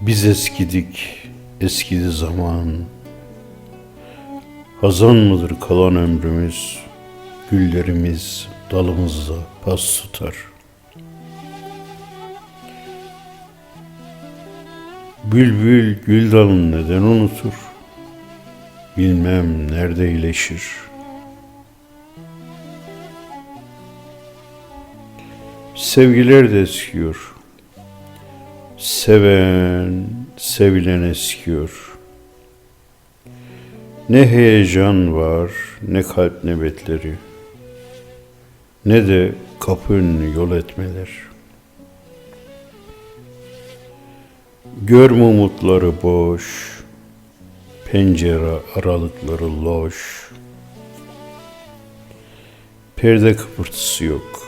Biz eskidik, eskidi zaman. Hazan mıdır kalan ömrümüz? Güllerimiz dalımızda pas tutar. Bülbül gül dalını neden unutur? Bilmem nerede iyileşir. Sevgiler de eskiyor. Seven, sevilen eskiyor. Ne heyecan var, ne kalp nöbetleri, ne de kapı önünü yol etmeler. Görme umutları boş, pencere aralıkları loş. Perde kıpırtısı yok,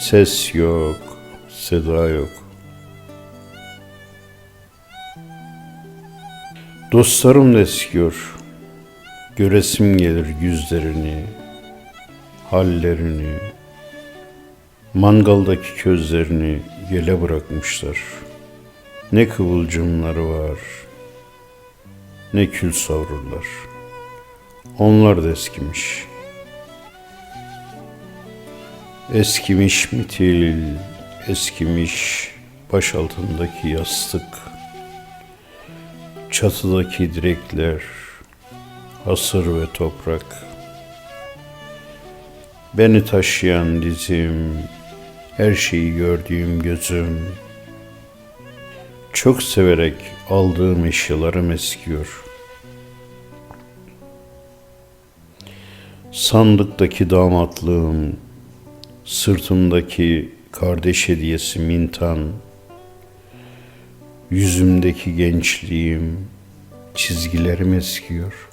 ses yok, seda yok. Dostlarım da eskiyor. Göresim gelir yüzlerini, hallerini, mangaldaki közlerini yele bırakmışlar. Ne kıvılcımları var, ne kül savrurlar. Onlar da eskimiş. Eskimiş mitil, eskimiş baş altındaki yastık. Çatıdaki direkler, hasır ve toprak. Beni taşıyan dizim, her şeyi gördüğüm gözüm. Çok severek aldığım eşyalarım eskiyor. Sandıktaki damatlığım, sırtımdaki kardeş hediyesi mintan, Yüzümdeki gençliğim, çizgilerim eskiyor.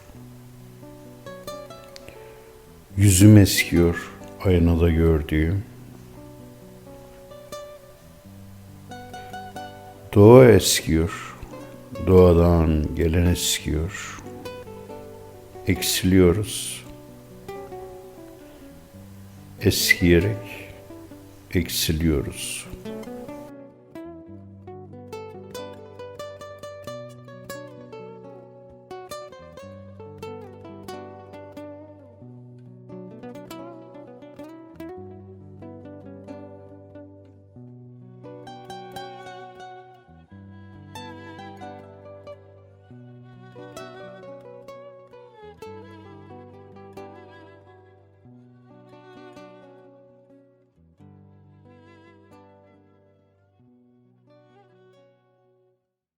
Yüzüm eskiyor, aynada gördüğüm. Doğa eskiyor, doğadan gelen eskiyor. Eksiliyoruz. Eskiyerek eksiliyoruz.''